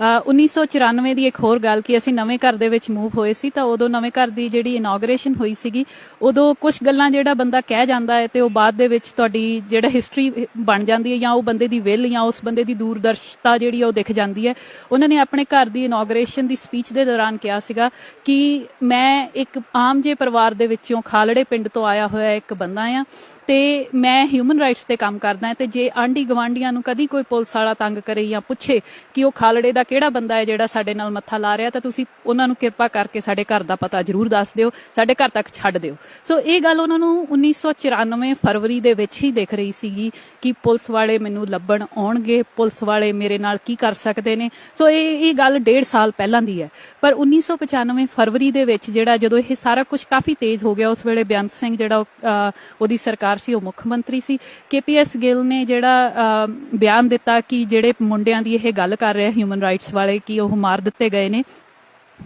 ਅ, 1994 ਦੀ ਇੱਕ ਹੋਰ ਗੱਲ ਕਿ ਅਸੀਂ ਨਵੇਂ ਘਰ ਦੇ ਵਿੱਚ ਮੂਵ ਹੋਏ ਸੀ ਤਾਂ ਉਦੋਂ ਨਵੇਂ ਘਰ ਦੀ ਜਿਹੜੀ ਇਨੋਗਰੇਸ਼ਨ ਹੋਈ ਸੀਗੀ ਉਦੋਂ ਕੁਝ ਗੱਲਾਂ ਜਿਹੜਾ ਬੰਦਾ ਕਹਿ ਜਾਂਦਾ ਹੈ ਤੇ ਉਹ ਬਾਅਦ ਦੇ ਵਿੱਚ ਤੁਹਾਡੀ ਜਿਹੜਾ ਹਿਸਟਰੀ ਬਣ ਜਾਂਦੀ ਹੈ ਜਾਂ ਉਹ ਬੰਦੇ ਦੀ ਵਿਲ ਜਾਂ ਉਸ ਬੰਦੇ ਦੀ ਦੂਰਦਰਸ਼ਤਾ ਜਿਹੜੀ ਆ ਉਹ ਦਿਖ ਜਾਂਦੀ ਹੈ। ਉਹਨਾਂ ਨੇ ਆਪਣੇ ਘਰ ਦੀ ਇਨੋਗਰੇਸ਼ਨ ਦੀ ਸਪੀਚ ਦੇ ਦੌਰਾਨ ਕਿਹਾ ਸੀਗਾ ਕਿ ਮੈਂ ਇੱਕ ਆਮ ਜੇ ਪਰਿਵਾਰ ਦੇ ਵਿੱਚੋਂ ਖਾਲੜੇ ਪਿੰਡ ਤੋਂ ਆਇਆ ਹੋਇਆ ਇੱਕ ਬੰਦਾ ਆ ਤੇ ਮੈਂ ਹਿਊਮਨ ਰਾਈਟਸ ਤੇ ਕੰਮ ਕਰਦਾ ਹਾਂ ਤੇ ਜੇ ਆਂਢੀ ਗਵਾਂਡੀਆਂ ਨੂੰ ਕਦੀ ਕੋਈ ਪੁਲਿਸ ਵਾਲਾ ਤੰਗ ਕਰੇ ਜਾਂ ਪੁੱਛੇ ਕਿ ਉਹ ਖਾਲੜੇ ਦਾ ਕਿਹੜਾ ਬੰਦਾ ਹੈ ਜਿਹੜਾ ਸਾਡੇ ਨਾਲ ਮੱਥਾ ਲਾ ਰਿਹਾ ਤਾਂ ਤੁਸੀਂ ਉਹਨਾਂ ਨੂੰ ਕਿਰਪਾ ਕਰਕੇ ਸਾਡੇ ਘਰ ਦਾ ਪਤਾ ਜ਼ਰੂਰ ਦੱਸ ਦਿਓ ਸਾਡੇ ਘਰ ਤੱਕ ਛੱਡ ਦਿਓ। ਸੋ ਇਹ ਗੱਲ ਉਹਨਾਂ ਨੂੰ 1994 ਫਰਵਰੀ ਦੇ ਵਿੱਚ ਹੀ ਦਿਖ ਰਹੀ ਸੀਗੀ ਕਿ ਪੁਲਿਸ ਵਾਲੇ ਮੈਨੂੰ ਲੱਭਣ ਆਉਣਗੇ ਪੁਲਿਸ ਵਾਲੇ ਮੇਰੇ ਨਾਲ ਕੀ ਕਰ ਸਕਦੇ ਨੇ। ਸੋ ਇਹ ਇਹ ਗੱਲ ਡੇਢ ਸਾਲ ਪਹਿਲਾਂ ਦੀ ਹੈ। ਪਰ 1995 ਫਰਵਰੀ ਦੇ ਵਿੱਚ ਜਿਹੜਾ ਜਦੋਂ ਇਹ ਸਾਰਾ ਕੁਝ ਕਾਫੀ ਤੇਜ਼ ਹੋ ਗਿਆ ਉਸ ਵੇਲੇ ਬੇਅੰਤ ਸਿੰਘ ਜਿਹੜਾ ਉਹਦੀ ਸਰਕਾਰ ਸੀ ਉਹ ਮੁੱਖ ਮੰਤਰੀ ਸੀ। ਕੇਪੀਐਸ ਗਿੱਲ ਨੇ ਜਿਹੜਾ ਅਹ, ਬਿਆਨ ਦਿੱਤਾ ਕਿ ਜਿਹੜੇ ਮੁੰਡਿਆਂ ਦੀ ਇਹ ਗੱਲ ਕਰ ਰਿਹਾ ਹਿਊਮਨ ਰਾਈਟ ਰਾਈਟਸ ਵਾਲੇ ਕਿ ਉਹ ਮਾਰ ਦਿੱਤੇ ਗਏ ਨੇ।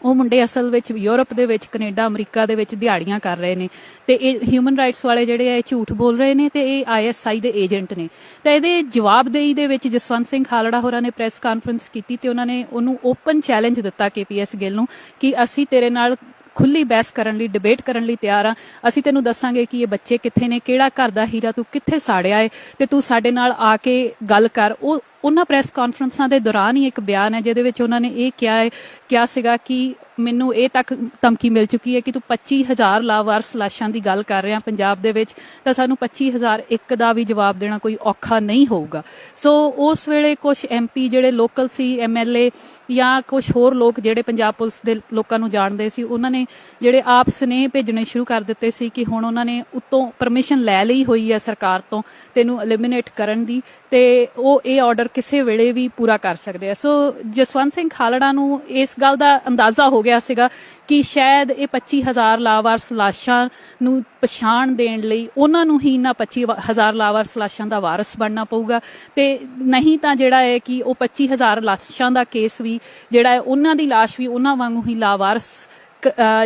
ਉਹ ਮੁੰਡੇ ਅਸਲ ਵਿੱਚ ਯੂਰਪ ਦੇ ਵਿੱਚ, ਕੈਨੇਡਾ, ਅਮਰੀਕਾ ਦੇ ਵਿੱਚ ਦਿਹਾੜੀਆਂ ਕਰ ਰਹੇ ਨੇ। ਤੇ ਇਹ ਹਿਊਮਨ ਰਾਈਟਸ ਵਾਲੇ ਜਿਹੜੇ ਆ, ਇਹ ਝੂਠ ਬੋਲ ਰਹੇ ਨੇ ਤੇ ਇਹ ਆਈਐਸਆਈ ਦੇ ਏਜੰਟ ਨੇ। ਤਾਂ ਇਹਦੇ ਜਵਾਬਦੇਹੀ ਦੇ ਵਿੱਚ ਜਸਵੰਤ ਸਿੰਘ ਖਾਲੜਾ ਹੋਰਾਂ ਨੇ ਪ੍ਰੈਸ ਕਾਨਫਰੰਸ ਕੀਤੀ ਤੇ ਉਹਨਾਂ ਨੇ ਉਹਨੂੰ ਓਪਨ ਚੈਲੰਜ ਦਿੱਤਾ ਕੇਪੀਐਸ ਗਿੱਲ ਨੂੰ ਕਿ ਅਸੀਂ ਤੇਰੇ ਨਾਲ ਖੁੱਲੀ ਬਹਿਸ ਕਰਨ ਲਈ ਡਿਬੇਟ ਕਰਨ ਲਈ ਤਿਆਰ ਆ। ਅਸੀਂ ਤੈਨੂੰ ਦੱਸਾਂਗੇ ਕਿ ਇਹ ਬੱਚੇ ਕਿੱਥੇ ਨੇ, ਕਿਹੜਾ ਘਰ ਦਾ ਹੀਰਾ ਤੂੰ ਕਿੱਥੇ ਸਾੜਿਆ ਏ ਤੇ ਤੂੰ ਸਾਡੇ ਨਾਲ ਆ ਕੇ ਗੱਲ ਕਰ। ਉਹ ਉਹਨਾਂ ਪ੍ਰੈਸ ਕਾਨਫਰੰਸਾਂ ਦੇ ਦੌਰਾਨ ਹੀ ਇੱਕ ਬਿਆਨ ਹੈ, ਜਿਹਦੇ ਵਿੱਚ ਉਹਨਾਂ ਨੇ ਇਹ ਕਿਹਾ ਹੈ, ਕਿਹਾ ਸੀਗਾ ਕਿ ਮੈਨੂੰ ਇਹ ਤੱਕ ਧਮਕੀ ਮਿਲ ਚੁੱਕੀ ਹੈ ਕਿ ਤੂੰ 25000 ਲਾਵਾਰਸ ਲਾਸ਼ਾਂ ਦੀ ਗੱਲ ਕਰ ਰਿਹਾ ਪੰਜਾਬ ਦੇ ਵਿੱਚ, ਤਾਂ ਸਾਨੂੰ 25000 ਇੱਕ ਦਾ ਵੀ ਜਵਾਬ ਦੇਣਾ ਕੋਈ ਔਖਾ ਨਹੀਂ ਹੋਊਗਾ। ਸੋ ਉਸ ਵੇਲੇ ਕੁਝ ਐਮਪੀ ਜਿਹੜੇ ਲੋਕਲ ਸੀ ਐਮਐਲਏ ਜਾਂ ਕੁਝ ਹੋਰ ਲੋਕ ਜਿਹੜੇ ਪੰਜਾਬ ਪੁਲਿਸ ਦੇ ਲੋਕਾਂ ਨੂੰ ਜਾਣਦੇ ਸੀ, ਉਹਨਾਂ ਨੇ ਜਿਹੜੇ ਆਪ ਸਨੇਹ ਭੇਜਣੇ ਸ਼ੁਰੂ ਕਰ ਦਿੱਤੇ ਸੀ ਕਿ ਹੁਣ ਉਹਨਾਂ ਨੇ ਉਤੋਂ ਪਰਮਿਸ਼ਨ ਲੈ ਲਈ ਹੋਈ ਹੈ ਸਰਕਾਰ ਤੋਂ ਤੈਨੂੰ ਐਲੀਮੀਨੇਟ ਕਰਨ ਦੀ ਤੇ ਉਹ ਇਹ ਆਰਡਰ ਕਿਸੇ ਵੇਲੇ ਵੀ ਪੂਰਾ ਕਰ ਸਕਦੇ ਆ। ਸੋ ਜਸਵੰਤ ਸਿੰਘ ਖਾਲੜਾ ਨੂੰ ਇਸ ਗੱਲ ਦਾ ਅੰਦਾਜ਼ਾ ਹੋ ਗਿਆ ਸੀਗਾ ਕਿ ਸ਼ਾਇਦ ਇਹ 25000 ਲਾਵਾਰਸ ਲਾਸ਼ਾਂ ਨੂੰ ਪਛਾਣ ਦੇਣ ਲਈ ਉਹਨਾਂ ਨੂੰ ਹੀ ਇਹਨਾਂ 25000 ਲਾਵਾਰਸ ਲਾਸ਼ਾਂ ਦਾ ਵਾਰਸ ਬਣਨਾ ਪਊਗਾ। ਤੇ ਨਹੀਂ ਤਾਂ ਜਿਹੜਾ ਹੈ ਕਿ ਉਹ 25000 ਲਾਸ਼ਾਂ ਦਾ ਕੇਸ ਵੀ, ਜਿਹੜਾ ਹੈ ਉਹਨਾਂ ਦੀ ਲਾਸ਼ ਵੀ ਉਹਨਾਂ ਵਾਂਗੂ ਹੀ ਲਾਵਾਰਸ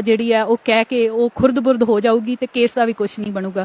ਜਿਹੜੀ ਹੈ ਉਹ ਕਹਿ ਕੇ ਉਹ ਖੁਰਦ-ਬੁਰਦ ਹੋ ਜਾਊਗੀ ਤੇ ਕੇਸ ਦਾ ਵੀ ਕੁਝ ਨਹੀਂ ਬਣੂਗਾ।